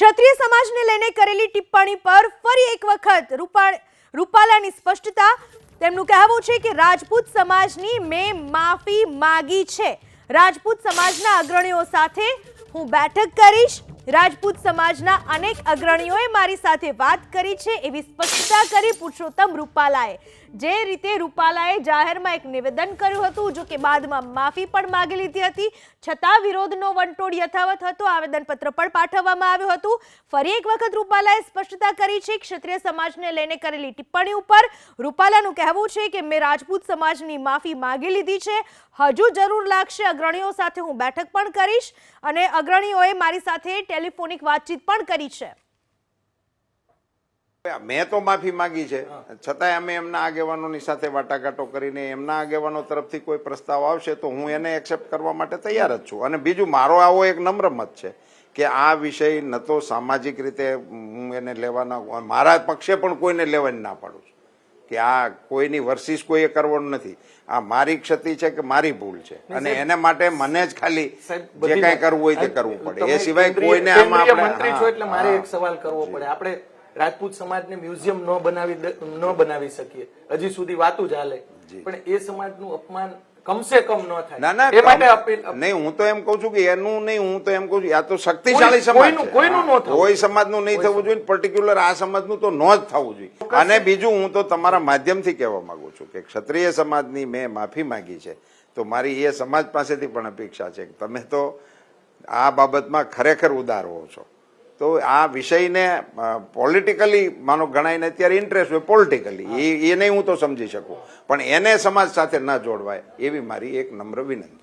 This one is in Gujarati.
ક્ષત્રિય સમાજને લઈને કરેલી ટિપ્પણી પર ફરી એક વખત રૂપા રૂપાલાની સ્પષ્ટતા. તેમનું કહેવું છે કે રાજપૂત સમાજની મેં માફી માગી છે. રાજપૂત સમાજના અગ્રણીઓ સાથે હું બેઠક કરીશ. રાજપૂત સમાજના અનેક અગ્રણીઓએ મારી સાથે વાત કરી છે એવી સ્પષ્ટતા કરી પુરુષોત્તમ રૂપાલાએ. જે રીતે રૂપાલાએ જાહેરમાં એક નિવેદન કર્યું હતું જો કે બાદમાં માફી પણ માગી લીધી હતી. છતાં વિરોધનો વંટોળ યથાવત હતો. આવેદનપત્ર પણ પાઠવવામાં આવ્યું હતું. ફરી એક વખત રૂપાલાએ સ્પષ્ટતા કરી છે, ક્ષત્રિય સમાજને લઈને કરેલી ટિપ્પણી ઉપર. રૂપાલાનું કહેવું છે કે, મેં રાજપૂત સમાજની માફી માગી લીધી છે. હજુ જરૂર લાગશે અગ્રણીઓ સાથે હું બેઠક પણ કરીશ. અને અગ્રણીઓએ મારી સાથે ટેલિફોનિક વાતચીત પણ કરી છે. મેં તો માફી માંગી છે. છતાંય અમે એમના આગેવાનોની સાથે વાટાઘાટો કરીને એમના આગેવાનો તરફથી કોઈ પ્રસ્તાવ આવશે તો હું એને એક્સેપ્ટ કરવા માટે તૈયાર જ છું. અને બીજું, મારો આવો એક નમ્ર મત છે કે આ વિષય ન તો સામાજિક રીતે હું એને લેવાના, મારા પક્ષે પણ કોઈને લેવાની ના પાડું છું. કે આ કોઈની વર્સિસ કોઈએ કરવાનું નથી. આ મારી ક્ષતિ છે કે મારી ભૂલ છે? અને એને માટે મને જ ખાલી જે કઈ કરવું હોય તે કરવું પડે. એ સિવાય કોઈને આમાં આપણે મંત્રી છો એટલે મારે એક સવાલ કરવો પડે. આપણે રાજપૂત સમાજને મ્યુઝિયમ ન બનાવી ન બનાવી શકીએ. હજી સુધી વાતું ચાલે. પણ એ સમાજનું અપમાન કમસે કમ ન થાય. ના ના એ માટે અપીલ નહીં હું તો એમ કહું છું કે એનું નહીં હું તો એમ કહું છું આ તો શક્તિશાળી સમાજ કોઈનું- કોઈનું ન થવું. કોઈ સમાજનું નહીં થવું જોઈએ પર્ટિક્યુલર આ સમાજનું તો ન જ થવું જોઈએ. અને બીજું હું તો તમારા માધ્યમથી કહેવા માંગુ છું કે ક્ષત્રિય સમાજની મેં માફી માંગી છે તો મારી એ સમાજ પાસેથી પણ અપેક્ષા છે કે તમે તો આ બાબતમાં ખરેખર ઉદાર હો છો. તો આ વિષયને પોલિટિકલી માનો ગણાયને અત્યારે ઇન્ટરેસ્ટ હોય પોલિટિકલી એ એ નહીં હું તો સમજી શકું. પણ એને સમાજ સાથે ન જોડવાય એવી મારી એક નમ્ર વિનંતી.